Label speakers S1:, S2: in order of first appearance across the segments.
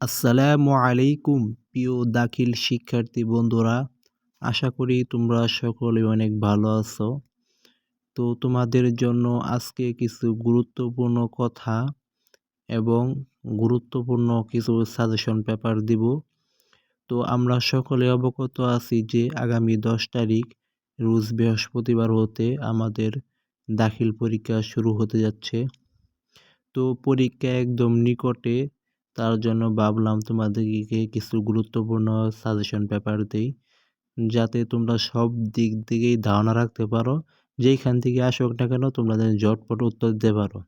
S1: আসসালামু আলাইকুম, প্রিয় দাখিল শিক্ষার্থী বন্ধুরা। আশা করি তোমরা সকলে অনেক ভালো আছো। তো তোমাদের জন্য আজকে কিছু গুরুত্বপূর্ণ কথা এবং গুরুত্বপূর্ণ কিছু সাজেশন পেপার দিব। তো আমরা সকলে অবগত আছি যে আগামী দশ তারিখ, রোজ বৃহস্পতিবার হতে আমাদের দাখিল পরীক্ষা শুরু হতে যাচ্ছে। তো পরীক্ষা একদম নিকটে তার জন্য ভাবলাম তোমাদেরকে কিছু গুরুত্বপূর্ণ সাজেশন পেপার দিই। যাতে তোমরা সব দিক দিকেই ধারণা রাখতে পারো, যেইখান থেকে আসুক না কেন তোমরা যেন ঝটপট উত্তর দিতে পারো।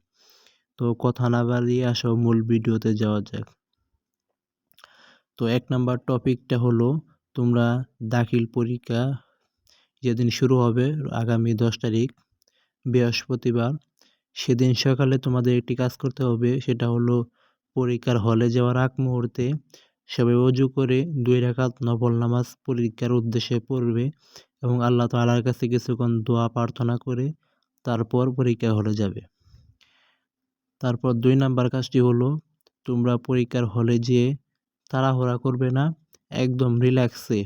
S1: তো কথা না বাড়িয়ে আসো, মূল ভিডিওতে যাওয়া যাক। তো এক নাম্বার টপিকটা হলো, তোমরা দাখিল পরীক্ষা যেদিন শুরু হবে আগামী দশ তারিখ, বৃহস্পতিবার, সেদিন সকালে তোমাদের একটি কাজ করতে হবে, সেটা হলো পরীক্ষার হলে যাওয়ার আগ মুহূর্তে সবাই অজু করে দুই রাকাত নফল নামাজ পরীক্ষার উদ্দেশ্যে পড়বে এবং আল্লাহ তালার কাছে কিছুক্ষণ দোয়া প্রার্থনা করে তারপর পরীক্ষা হলে যাবে। তারপর দুই নাম্বার কাজটি হলো, তোমরা পরীক্ষার হলে যেয়ে তাড়াহুড়া করবে না, একদম রিল্যাক্সে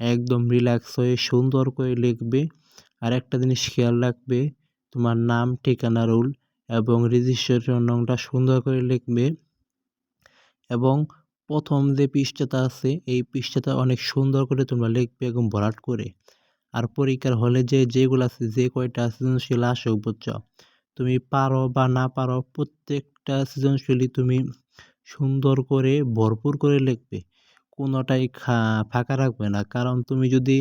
S1: একদম রিল্যাক্স হয়ে সুন্দর করে লিখবে। আর একটা জিনিস খেয়াল রাখবে, তোমার নাম, ঠিকানা, রোল এবং রেজিস্ট্রেশন নংটা সুন্দর করে লিখবে। এবং প্রথম যে পৃষ্ঠাটা আছে, এই পৃষ্ঠাটা অনেক সুন্দর করে তোমরা লিখবে এবং ভরাট করে। আর পরীক্ষার হলে যে যেগুলো আছে, যে কয়টা সৃজনশীল আসুক, বুঝছ? তুমি পারো বা না পারো, প্রত্যেকটা সৃজনশীলই তুমি সুন্দর করে, ভরপুর করে লিখবে। কোনোটাই খা, ফাঁকা রাখবে না। কারণ তুমি যদি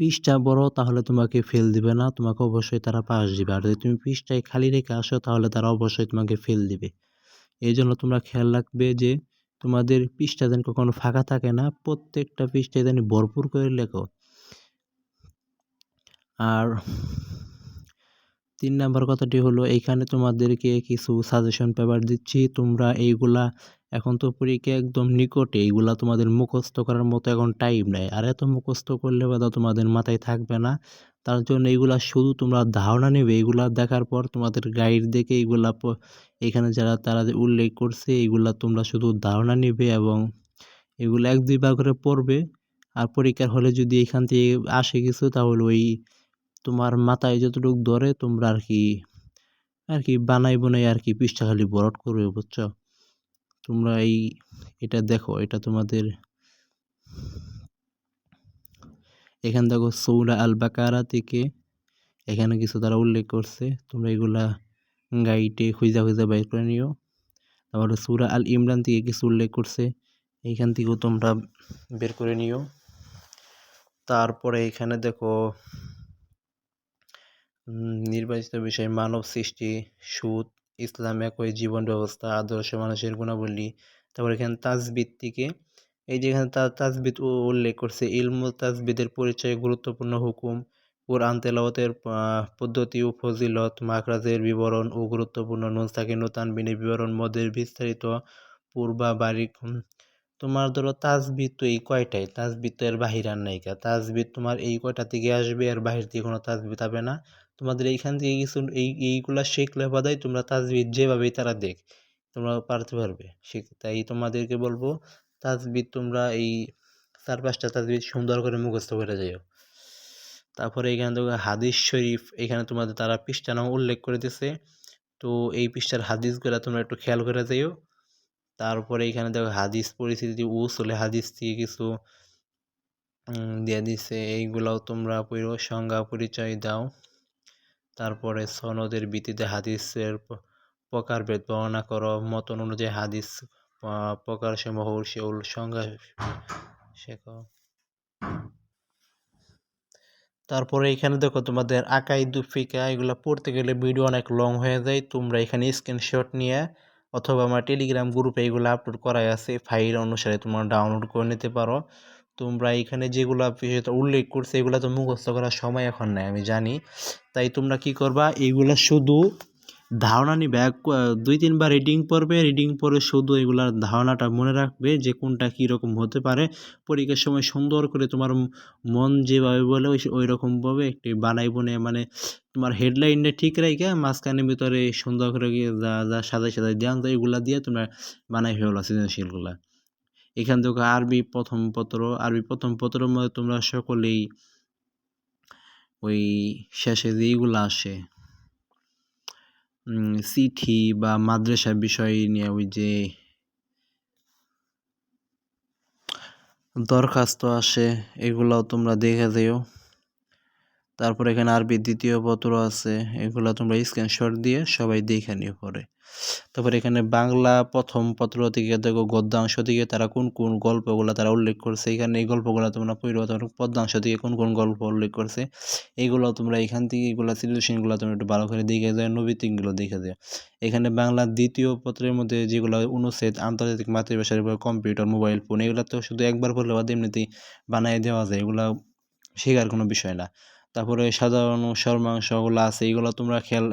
S1: পৃষ্ঠা বড়, তাহলে তোমাকে ফেল দিবে না, তোমাকে অবশ্যই তারা পাস দিবে। আর যদি তুমি পৃষ্ঠায় খালি রেখে আসো, তাহলে তারা অবশ্যই তোমাকে ফেল দিবে। এই জন্য তোমরা খেয়াল রাখবে যে, তোমাদের পৃষ্ঠা যেন কখনো ফাঁকা থাকে না, প্রত্যেকটা পৃষ্ঠায় যেন ভরপুর করে লেখো। আর তিন নাম্বার কথাটি হলো এইখানে তোমাদেরকে কিছু সাজেশন পেপার দিচ্ছি। তোমরা এইগুলা এখন তো পরীক্ষা একদম নিকটে এইগুলা তোমাদের মুখস্থ করার মতো এখন টাইম নেই। আর এত মুখস্থ করলে বা তোমাদের মাথায় থাকবে না। তার জন্য এইগুলা শুধু তোমরা ধারণা নেবে এইগুলা দেখার পর তোমাদের গাইড দেখে এইগুলা এখানে যারা, তারা উল্লেখ করছে এইগুলা তোমরা শুধু ধারণা নেবে এবং এগুলো এক দুইবার করে পড়বে। আর পরীক্ষার হলে যদি এখান থেকে আসে কিছু, তাহলে ওই তোমার মাথায় যতটুকু ধরে তোমরা আর কি আর কি বানাই বানাই আর কি পৃষ্ঠা খালি বরট করবে, বুঝছ? তোমরা এই, এটা দেখো, এটা তোমাদের এখান দেখো সৌরা আল বাকারা থেকে এখানে কিছু তারা উল্লেখ করছে। তোমরা এগুলা গাইডে খুঁজা খুঁজা বাইর করে নিও। তারপরে সুরা আল ইমরান থেকে কিছু উল্লেখ করছে, এইখান থেকেও তোমরা বের করে নিও। তারপরে এখানে দেখো নির্বাচিত বিষয় মানব সৃষ্টি, সুদ ইসলাম একই জীবন ব্যবস্থা, আদর্শ মানুষের গুণাবলী। তারপর এখানে তাজবিদ থেকে, এই যে এখানে তাজবিদ উল্লেখ করছে, ইলমু তাজবিদের পরিচয় গুরুত্বপূর্ণ হুকুম। কোরআন তেলাওয়াতের পদ্ধতি ও ফজিলত মাকরাজের বিবরণ ও গুরুত্বপূর্ণ নুন সাকিন তানবিনের বিবরণ, মদের বিস্তারিত পূর্বা বারিক তোমার ধরো তাজবিদ তো এই কয়টাই? তাজবিদ তো এর বাহির আর নাইকা তাজবিদ তোমার এই কয়টা থেকে আসবে আর বাহির থেকে কোনো তাজবিদ হবে না। তোমাদের এইখান থেকে কিছু এই, এইগুলা শিখলে বাদাই তোমরা তাজবিদ যেভাবেই তারা দেখ তোমরা পারতে পারবে। তাই তোমাদেরকে বলব তাজবিদ তোমরা এই চার পাঁচটা তাজবিদ সুন্দর করে মুখস্থ করে যাইও। তারপরে এখানে দেখো হাদিস শরীফ, এখানে তোমাদের তারা পৃষ্ঠা নাম উল্লেখ করে দিছে তো এই পৃষ্ঠার হাদিসগুলো তোমরা একটু খেয়াল করে যাইও। তারপরে এখানে দেখো হাদিস পরিস্থিতি ও চলে হাদিস থেকে কিছু দিয়ে দিছে। এইগুলাও তোমরা সংজ্ঞা পরিচয় দাও। তারপরে সনদের ভিত্তিতে হাদিসের প্রকারভেদ বর্ণনা করো, মতন অনুযায়ী হাদিস প্রকার সমূহ সেউল সংজ্ঞা শেখো। তারপরে এখানে দেখো তোমাদের আকাই দুফিকা এগুলো পড়তে গেলে ভিডিও অনেক লং হয়ে যায়, তোমরা এখানে স্ক্রিনশট নিয়ে অথবা আমার টেলিগ্রাম গ্রুপে এগুলো আপলোড করাই আছে ফাইল অনুসারে তোমরা ডাউনলোড করে নিতে পারো। তোমরা এখানে যেগুলো উল্লেখ করছে, এগুলো তো মুখস্থ করার সময় এখন নাই, আমি জানি। তাই তোমরা কি করবা এইগুলো শুধু ধারণা নিবে। এক দুই, তিনবার রিডিং পড়বে রিডিং পড়ে শুধু এগুলার ধারণাটা মনে রাখবে যে কোনটা কীরকম হতে পারে। পরীক্ষার সময় সুন্দর করে তোমার মন যেভাবে বলে ওই ওই রকমভাবে একটি বানাই বনে মানে তোমার হেডলাইনটা ঠিক রেখে মাঝখানের ভিতরে সুন্দর করে যা যা সাজাই সাজাই দেওয়া, এগুলা দিয়ে তোমরা বানাই ফেলো সৃজনশীলগুলা। এখান থেকে আরবি প্রথম পত্র, আরবি প্রথম পত্রের মধ্যে তোমরা সকলেই ওই শেষে যেইগুলো আসে চিঠি বা মাদ্রাসা বিষয় নিয়ে ওই যে দরখাস্ত আসে, এগুলাও তোমরা দেখে যেও। তারপর এখানে আরবি দ্বিতীয় পত্র আছে, এগুলো তোমরা স্ক্রিনশট দিয়ে সবাই দেখে নিও পরে। তারপর এখানে বাংলা প্রথম পত্র থেকে দেখো, গদ্যাংশ থেকে তারা কোন কোন গল্পগুলো তারা উল্লেখ করছে। এখানে এই গল্পগুলো তোমরা পড়ো তারপর পদ্যাংশ থেকে কোন কোন গল্প উল্লেখ করছে। এইগুলো তোমরা এখান থেকে এগুলো সিচুয়েশনগুলো তোমরা একটু ভালো করে দেখে যায় নবীতিকগুলো দেখে যাও। এখানে বাংলা দ্বিতীয় পত্রের মধ্যে যেগুলো অনুচ্ছেদ, আন্তর্জাতিক মাতৃভাষার উপর কম্পিউটার, মোবাইল, ফোন, এগুলো তো শুধু একবার পড়লে বাদ এমনিতেই বানিয়ে দেওয়া যায়, এগুলো শেখার কোনো বিষয় না। তারপরে সাধারণ সর্বাংশগুলো আছে এইগুলো তোমরা খেয়াল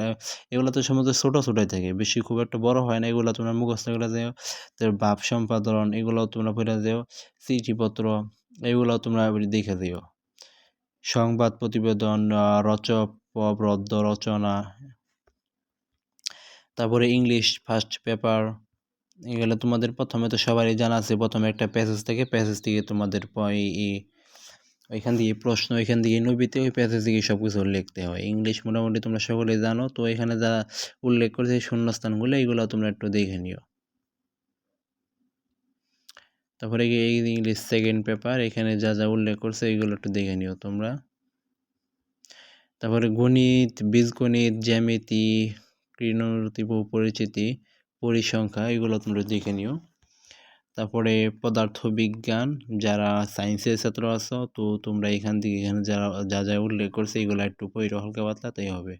S1: এগুলো তো সমস্ত ছোটো, ছোটোই থাকে। বেশি খুব একটা বড় হয় না, এগুলো তোমরা মুখস্থ করে যাও। তার ভাব সম্পাদন এগুলো তোমরা পড়ে যাও। চিঠিপত্র এগুলো তোমরা দেখে দিও সংবাদ প্রতিবেদন রচক রদ্দ রচনা। তারপরে ইংলিশ ফার্স্ট পেপার এগুলো তোমাদের প্রথমে তো সবারই জানা আছে। প্রথমে একটা প্যাসেজ থেকে প্যাসেজ থেকে তোমাদের ওইখান দিয়ে প্রশ্ন, ওইখান দিয়ে নবীতে, ওই প্যাসেজ থেকে সব কিছু লিখতে হয়। ইংলিশ মোটামুটি তোমরা সকলে জানো, তো এখানে যা উল্লেখ করেছে শূন্যস্থানগুলো এইগুলো তোমরা একটু দেখে নিও। তারপরে এই ইংলিশ সেকেন্ড পেপার এখানে যা যা উল্লেখ করছে এইগুলো একটু দেখে নিও তোমরা। তারপরে গণিত, বীজগণিত, জ্যামিতি কৃণতি পরিচিতি, পরিসংখ্যা, এগুলো তোমরা দেখে নিও। তারপরে পদার্থবিজ্ঞান, যারা সায়েন্সের ছাত্র আছো, তো তোমরা এখান থেকে এখানে যারা, যা যা উল্লেখ করছে, এগুলো একটু পৈর হালকা পাতলা, তাই হবে।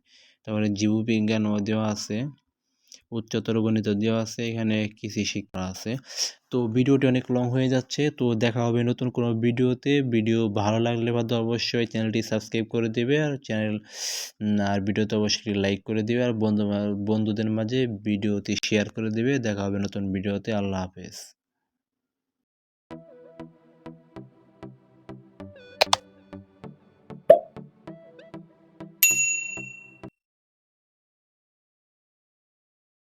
S1: তারপরে জীববিজ্ঞানও দেওয়া আছে, উচ্চতর গণিত দেওয়া আছে, এখানে কৃষি শিক্ষা আছে। তো ভিডিওটি অনেক লং হয়ে যাচ্ছে, তো দেখা হবে নতুন কোনো ভিডিওতে। ভিডিও ভালো লাগলে বা অবশ্যই চ্যানেলটি সাবস্ক্রাইব করে দেবে, আর চ্যানেল আর ভিডিওতে অবশ্যই লাইক করে দেবে, আর বন্ধু, বন্ধুদের মাঝে ভিডিওটি শেয়ার করে দেবে। দেখা হবে নতুন ভিডিওতে, আল্লাহ হাফেজ।